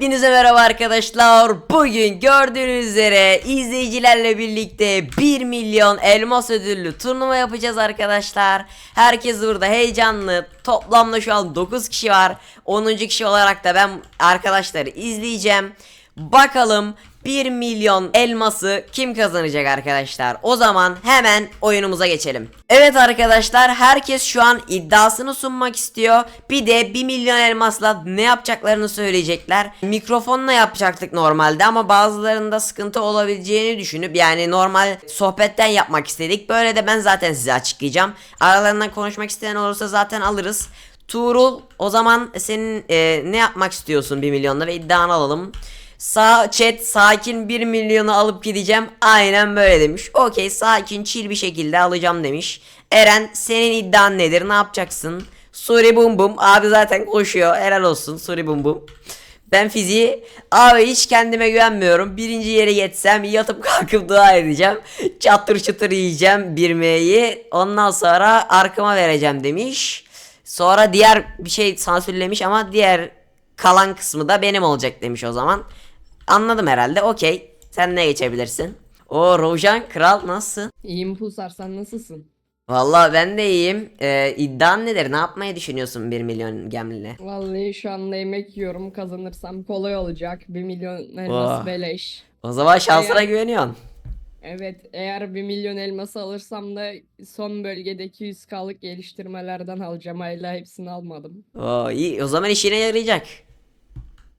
Hepinize merhaba arkadaşlar. Bugün gördüğünüz üzere izleyicilerle birlikte 1 milyon elmas ödüllü turnuva yapacağız arkadaşlar. Herkes burada heyecanlı. Toplamda şu an 9 kişi var. 10. kişi olarak da ben arkadaşları izleyeceğim. Bakalım 1 milyon elması kim kazanacak arkadaşlar? O zaman hemen oyunumuza geçelim. Evet arkadaşlar herkes şu an iddiasını sunmak istiyor. Bir de 1 milyon elmasla ne yapacaklarını söyleyecekler. Mikrofonla yapacaktık normalde ama bazılarında sıkıntı olabileceğini düşünüp yani normal sohbetten yapmak istedik. Böyle de ben zaten size açıklayacağım. Aralarından konuşmak isteyen olursa zaten alırız. Tuğrul o zaman senin e, ne yapmak istiyorsun 1 milyonla ve iddianı alalım. Sağ chat sakin 1 milyonu alıp gideceğim. Aynen böyle demiş. Okey sakin chill bir şekilde alacağım demiş. Eren senin iddian nedir? Ne yapacaksın? Suri bum bum. Abi zaten koşuyor. Helal olsun Suri bum bum. Ben fiziği abi hiç kendime güvenmiyorum. Birinci yere yetsem yatıp kalkıp dua edeceğim. Çatır çıtır yiyeceğim bir M'yi. Ondan sonra arkama vereceğim demiş. Sonra diğer bir şey sansürlemiş ama diğer kalan kısmı da benim olacak demiş o zaman. Anladım herhalde. Okey. Sen ne geçebilirsin? O Rojan kral nasılsın? İyiyim Pulsar sen nasılsın? Vallahi ben de iyiyim. Ee, iddian nedir? Ne yapmayı düşünüyorsun 1 milyon gemliyle? Vallahi şu anda yemek yiyorum kazanırsam kolay olacak. 1 milyon elmas Oh. beleş. O zaman şansına güveniyorsun. Evet eğer 1 milyon elması alırsam da son bölgedeki 100k'lık geliştirmelerden alacağım. Hala hepsini almadım. Oo, iyi. O zaman işine yarayacak.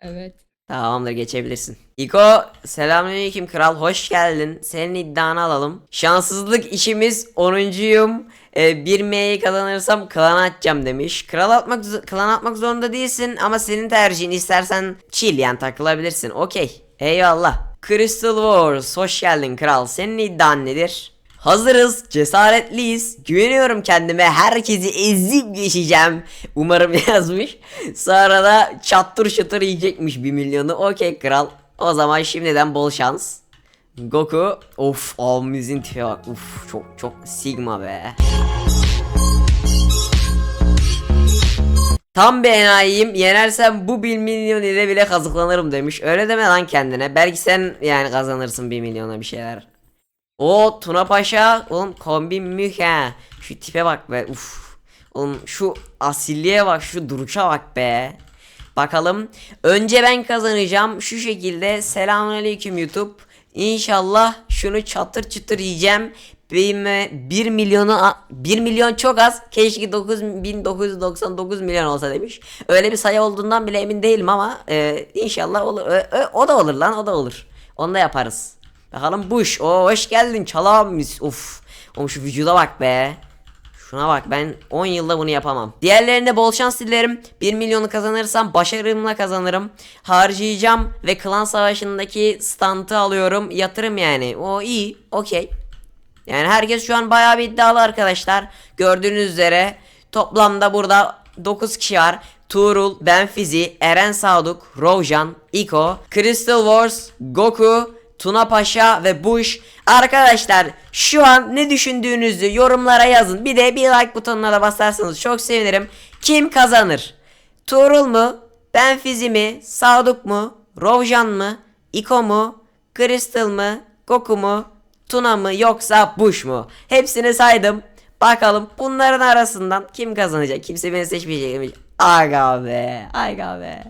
Evet. Tamamdır geçebilirsin. İko selamünaleyküm kral hoş geldin. Senin iddianı alalım. Şanssızlık işimiz 10'uncuyum. Ee, 1 M'yi kazanırsam klan atacağım demiş. Kral atmak klan atmak zorunda değilsin ama senin tercihin istersen chill yani takılabilirsin. Okey. Eyvallah. Crystal Wars hoş geldin kral. Senin iddian nedir? Hazırız, cesaretliyiz. Güveniyorum kendime. Herkesi ezip geçeceğim. Umarım yazmış. Sonra da çattır çatır yiyecekmiş bir milyonu. Okey kral. O zaman şimdiden bol şans. Goku. Of abimizin tipe bak. Uf çok çok sigma be. Tam bir enayiyim. Yenersem bu 1 milyon ile bile kazıklanırım demiş. Öyle deme lan kendine. Belki sen yani kazanırsın 1 milyona bir şeyler. O Tuna Paşa oğlum kombin he. Şu tipe bak be uf. Oğlum şu asilliğe bak şu duruşa bak be. Bakalım. Önce ben kazanacağım. Şu şekilde selamünaleyküm YouTube. İnşallah şunu çatır çıtır yiyeceğim. 1 milyonu 1 milyon çok az. Keşke 9999 milyon olsa demiş. Öyle bir sayı olduğundan bile emin değilim ama e, inşallah olur. Ö- ö- o da olur lan o da olur. Onu da yaparız. Bakalım Bush. O hoş geldin çalam. Uf. Oğlum şu vücuda bak be. Şuna bak ben 10 yılda bunu yapamam. Diğerlerinde bol şans dilerim. 1 milyonu kazanırsam başarımla kazanırım. Harcayacağım ve klan savaşındaki stantı alıyorum. Yatırım yani. O iyi. Okey. Yani herkes şu an bayağı bir iddialı arkadaşlar. Gördüğünüz üzere toplamda burada 9 kişi var. Tuğrul, Benfizi, Eren Sadık, Rojan, Iko, Crystal Wars, Goku, Tuna Paşa ve Bush. Arkadaşlar şu an ne düşündüğünüzü yorumlara yazın. Bir de bir like butonuna da basarsanız çok sevinirim. Kim kazanır? Tuğrul mu? Benfizi mi? Sadık mu? Rojan mı? Iko mu? Crystal mı? Goku mu? Tuna mı yoksa Bush mu? Hepsini saydım. Bakalım bunların arasından kim kazanacak? Kimse beni seçmeyecek demiş. Aga be. Aga be.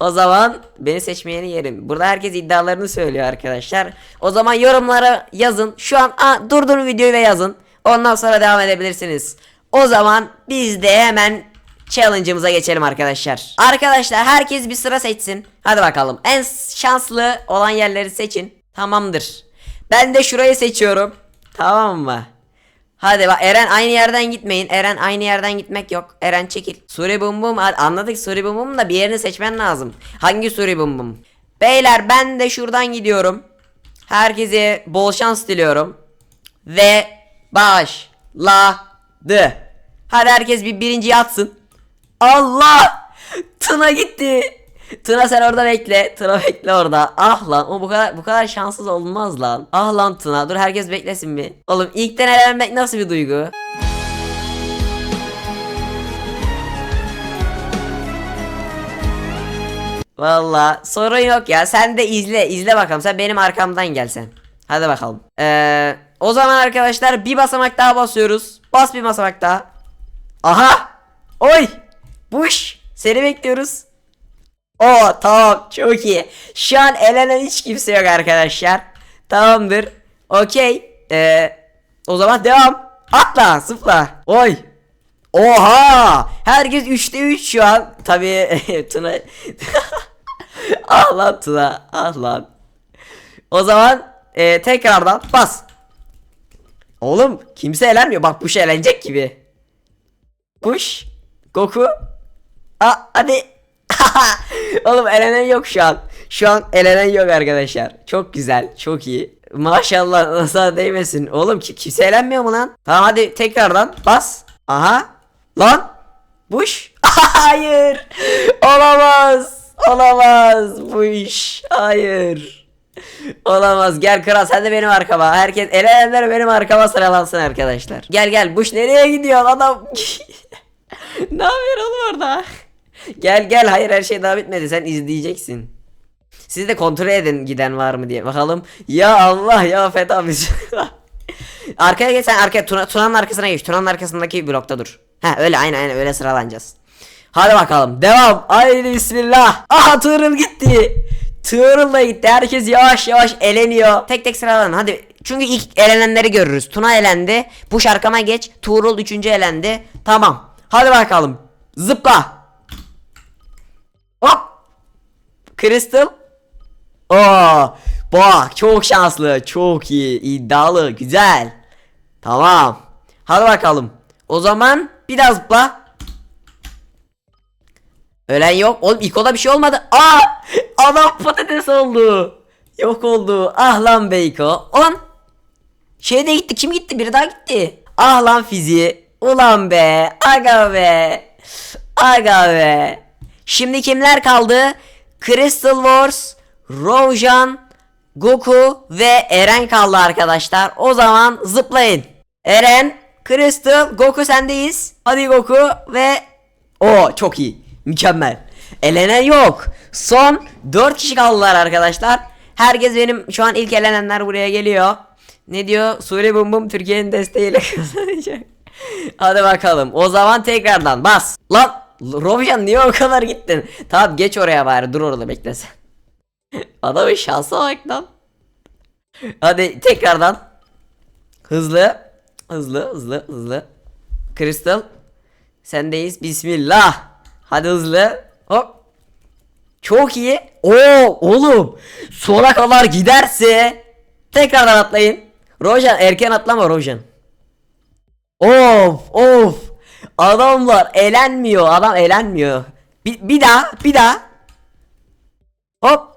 O zaman beni seçmeyeni yerim. Burada herkes iddialarını söylüyor arkadaşlar. O zaman yorumlara yazın. Şu an aa, durdurun videoyu ve yazın. Ondan sonra devam edebilirsiniz. O zaman biz de hemen challenge'ımıza geçelim arkadaşlar. Arkadaşlar herkes bir sıra seçsin. Hadi bakalım. En şanslı olan yerleri seçin. Tamamdır. Ben de şurayı seçiyorum. Tamam mı? Hadi bak Eren aynı yerden gitmeyin. Eren aynı yerden gitmek yok. Eren çekil. Suri bum bum. Anladık Suri bum bum da bir yerini seçmen lazım. Hangi Suri bum bum? Beyler ben de şuradan gidiyorum. Herkese bol şans diliyorum. Ve başladı. Hadi herkes bir birinci atsın. Allah! Tuna gitti. Tuna sen orada bekle. Tuna bekle orada. Ah lan o bu kadar bu kadar şanssız olmaz lan. Ah lan Tuna. Dur herkes beklesin bir. Oğlum ilkten elenmek nasıl bir duygu? Valla sorun yok ya. Sen de izle. izle bakalım. Sen benim arkamdan gelsen. Hadi bakalım. Ee, o zaman arkadaşlar bir basamak daha basıyoruz. Bas bir basamak daha. Aha. Oy. Buş. Seni bekliyoruz. O tamam çok iyi. Şu an elenen hiç kimse yok arkadaşlar. Tamamdır. Okey. Ee, o zaman devam. Atla zıpla. Oy. Oha! Herkes 3'te 3 şu an. Tabii Tuna. ah lan Tuna. Ah lan. O zaman e, tekrardan bas. Oğlum kimse elenmiyor. Bak Push elenecek gibi. Push. Goku. Aa, hadi. Oğlum elenen yok şu an. Şu an elenen yok arkadaşlar. Çok güzel. Çok iyi. Maşallah nazar değmesin. Oğlum ki kimse elenmiyor mu lan? Tamam hadi tekrardan bas. Aha. Lan. Buş. Hayır. Olamaz. Olamaz. Bu iş. Hayır. Olamaz. Gel kral sen de benim arkama. Herkes elenenler benim arkama sıralansın arkadaşlar. Gel gel. Buş nereye gidiyor adam? ne yapıyor oğlum orada? Gel gel. Hayır her şey daha bitmedi. Sen izleyeceksin. Siz de kontrol edin giden var mı diye. Bakalım. Ya Allah ya feda biz. arkaya geç sen arkaya Tuna, Tuna'nın arkasına geç. Tuna'nın arkasındaki blokta dur. Ha öyle aynen aynen öyle sıralanacağız. Hadi bakalım devam. Haydi bismillah. Aha Tuğrul gitti. Tuğrul da gitti. Herkes yavaş yavaş eleniyor. Tek tek sıralanın hadi. Çünkü ilk elenenleri görürüz. Tuna elendi. Bu şarkıma geç. Tuğrul üçüncü elendi. Tamam. Hadi bakalım. Zıpla. Hop. Crystal. Oo, bak çok şanslı, çok iyi, iddialı, güzel. Tamam. Hadi bakalım. O zaman bir daha zıpla. Ölen yok. Oğlum İko'da bir şey olmadı. Aa! Adam patates oldu. Yok oldu. Ah lan Beyko. On. Şey de gitti. Kim gitti? Biri daha gitti. Ah lan fiziği. Ulan be. Aga be. Aga be. Şimdi kimler kaldı? Crystal Wars, Rojan, Goku ve Eren kaldı arkadaşlar. O zaman zıplayın. Eren, Crystal, Goku sendeyiz. Hadi Goku ve o çok iyi. Mükemmel. Elenen yok. Son 4 kişi kaldılar arkadaşlar. Herkes benim şu an ilk elenenler buraya geliyor. Ne diyor? Suri Bum Bum Türkiye'nin desteğiyle kazanacak. Hadi bakalım. O zaman tekrardan bas. Lan Rojan niye o kadar gittin? Tamam geç oraya bari dur orada beklesen. Adamın şansa bak lan. Hadi tekrardan. Hızlı. Hızlı hızlı hızlı. Crystal. Sendeyiz. Bismillah. Hadi hızlı. Hop. Çok iyi. Oo oğlum. Sona kadar giderse tekrardan atlayın. Rojan erken atlama Rojan. Of of. Adamlar elenmiyor. Adam elenmiyor. Bir, bir daha bir daha. Hop.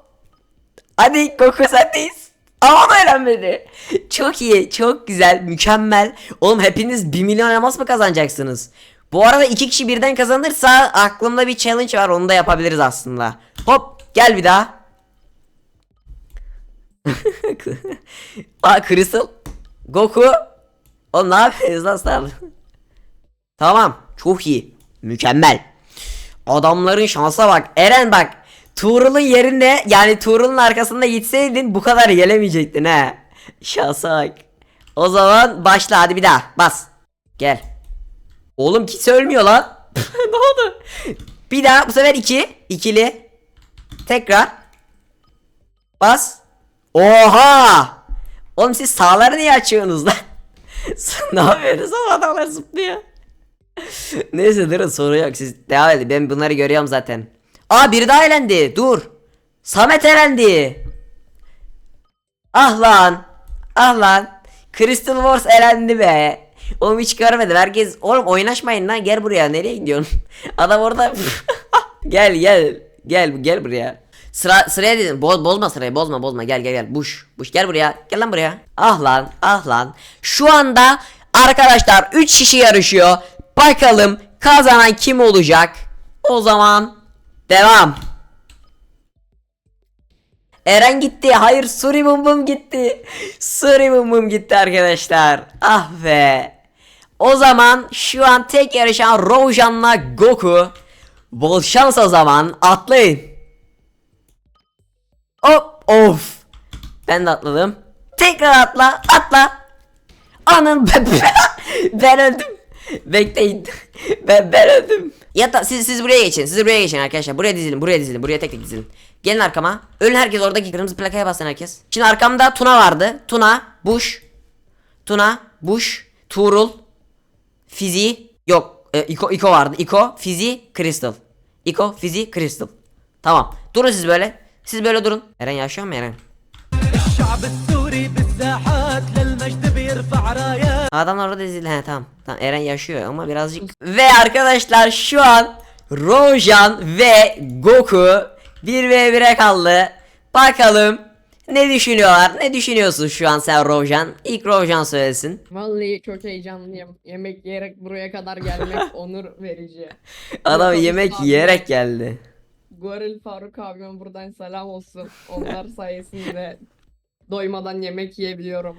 Hadi Goku sendeyiz. Ama da elenmedi. Çok iyi, çok güzel, mükemmel. Oğlum hepiniz 1 milyon elmas mı kazanacaksınız? Bu arada iki kişi birden kazanırsa aklımda bir challenge var onu da yapabiliriz aslında. Hop gel bir daha. Aa Crystal. Goku. Oğlum ne yapıyorsunuz lan? Tamam çok iyi. Mükemmel. Adamların şansa bak. Eren bak. Tuğrul'un yerinde yani Tuğrul'un arkasında gitseydin bu kadar gelemeyecektin ha. Şansa bak. O zaman başla hadi bir daha bas. Gel. Oğlum kimse ölmüyor lan. ne oldu? Bir daha bu sefer iki. ikili. Tekrar. Bas. Oha. Oğlum siz sağları niye açıyorsunuz lan? ne yapıyorsunuz adamlar zıplıyor. Neyse durun sorun yok siz devam edin ben bunları görüyorum zaten. Aa biri daha elendi dur. Samet elendi. Ah lan. Ah lan. Crystal Wars elendi be. Oğlum hiç görmedim herkes. Oğlum oynaşmayın lan gel buraya nereye gidiyorsun? Adam orada. gel gel. Gel gel buraya. Sıra sıraya dedim. Boz, bozma sırayı bozma bozma gel gel gel. Buş. Buş gel buraya. Gel lan buraya. Ah lan ah lan. Şu anda arkadaşlar 3 kişi yarışıyor. Bakalım kazanan kim olacak? O zaman devam. Eren gitti. Hayır Suri Bum Bum gitti. Suri Bum Bum gitti arkadaşlar. Ah be. O zaman şu an tek yarışan Rojan'la Goku. Bol şans o zaman atlayın. Of. Ben de atladım. Tekrar atla. Atla. Anın ben, ben öldüm. Bekleyin. Ben ben öldüm. Ya da siz siz buraya geçin. Siz buraya geçin arkadaşlar. Buraya dizilin. Buraya dizilin. Buraya tek tek dizilin. Gelin arkama. Ölün herkes oradaki kırmızı plakaya basın herkes. Şimdi arkamda Tuna vardı. Tuna, Bush, Tuna, Bush, Tuğrul, Fizi yok. E, Iko Iko vardı. Iko, Fizi, Crystal. Iko, Fizi, Crystal. Tamam. Durun siz böyle. Siz böyle durun. Eren yaşıyor mu Eren? Adam orada ezildi. He tamam. Tamam Eren yaşıyor ama birazcık. Ve arkadaşlar şu an Rojan ve Goku 1v1'e kaldı. Bakalım ne düşünüyorlar? Ne düşünüyorsun şu an sen Rojan? İlk Rojan söylesin. Vallahi çok heyecanlıyım. Yemek yiyerek buraya kadar gelmek onur verici. Adam yemek yiyerek geldi. Goril Faruk abime buradan selam olsun. Onlar sayesinde doymadan yemek yiyebiliyorum.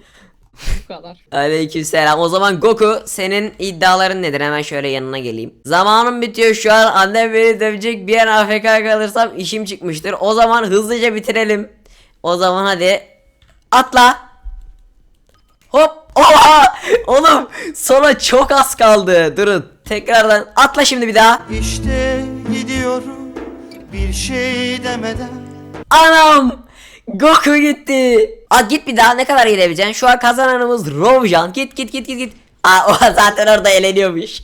Bu kadar. Aleykümselam. O zaman Goku senin iddiaların nedir? Hemen şöyle yanına geleyim. Zamanım bitiyor şu an. Annem beni dövecek. Bir an AFK kalırsam işim çıkmıştır. O zaman hızlıca bitirelim. O zaman hadi atla. Hop. Oha! Oğlum sona çok az kaldı. Durun. Tekrardan atla şimdi bir daha. İşte gidiyorum bir şey demeden Anam! Goku gitti. Aa git bir daha ne kadar gidebileceksin? Şu an kazananımız Rovjan. Git git git git git. Aa o zaten orada eğleniyormuş.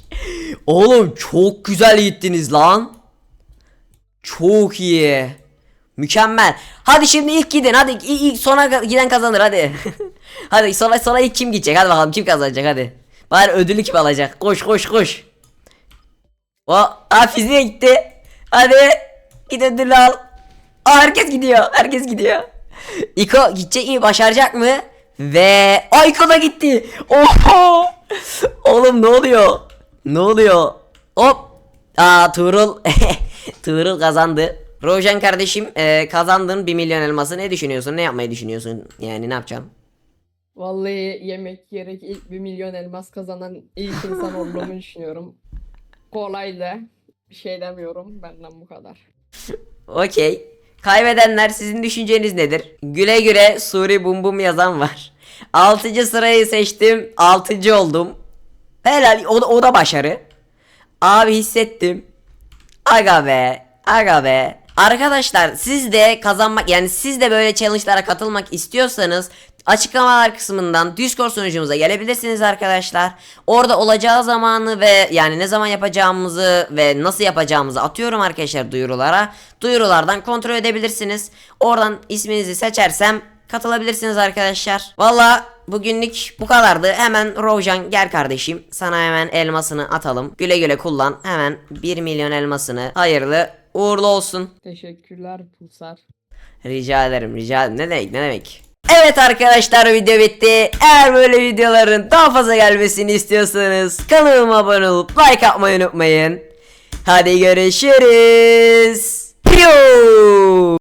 Oğlum çok güzel gittiniz lan. Çok iyi. Mükemmel. Hadi şimdi ilk gidin. Hadi ilk, ilk sona giden kazanır hadi. hadi sonra sonra ilk kim gidecek? Hadi bakalım kim kazanacak hadi. Bari ödülü kim alacak? Koş koş koş. O, aa fiziğe gitti. Hadi git ödülü al. Aa herkes gidiyor. Herkes gidiyor. İko gidecek mi? Başaracak mı? Ve Ay İko da gitti. Oho! Oğlum ne oluyor? Ne oluyor? Hop. Aa Tuğrul. Tuğrul kazandı. Rojan kardeşim e, kazandın 1 milyon elması ne düşünüyorsun? Ne yapmayı düşünüyorsun? Yani ne yapacaksın? Vallahi yemek yiyerek ilk bir milyon elmas kazanan ilk insan olduğumu düşünüyorum. Kolay da bir şey demiyorum. Benden bu kadar. Okey. Kaybedenler sizin düşünceniz nedir? Güle güle Suri Bum Bum yazan var. 6. sırayı seçtim. 6. oldum. Helal o da, o da başarı. Abi hissettim. Aga be. Aga be. Arkadaşlar siz de kazanmak yani siz de böyle challenge'lara katılmak istiyorsanız açıklamalar kısmından Discord sunucumuza gelebilirsiniz arkadaşlar. Orada olacağı zamanı ve yani ne zaman yapacağımızı ve nasıl yapacağımızı atıyorum arkadaşlar duyurulara. Duyurulardan kontrol edebilirsiniz. Oradan isminizi seçersem katılabilirsiniz arkadaşlar. Valla bugünlük bu kadardı. Hemen Rojan gel kardeşim. Sana hemen elmasını atalım. Güle güle kullan. Hemen 1 milyon elmasını. Hayırlı uğurlu olsun. Teşekkürler Pulsar. Rica ederim rica ederim. Ne demek ne demek. Evet arkadaşlar video bitti. Eğer böyle videoların daha fazla gelmesini istiyorsanız kanalıma abone olup like atmayı unutmayın. Hadi görüşürüz. Piyo!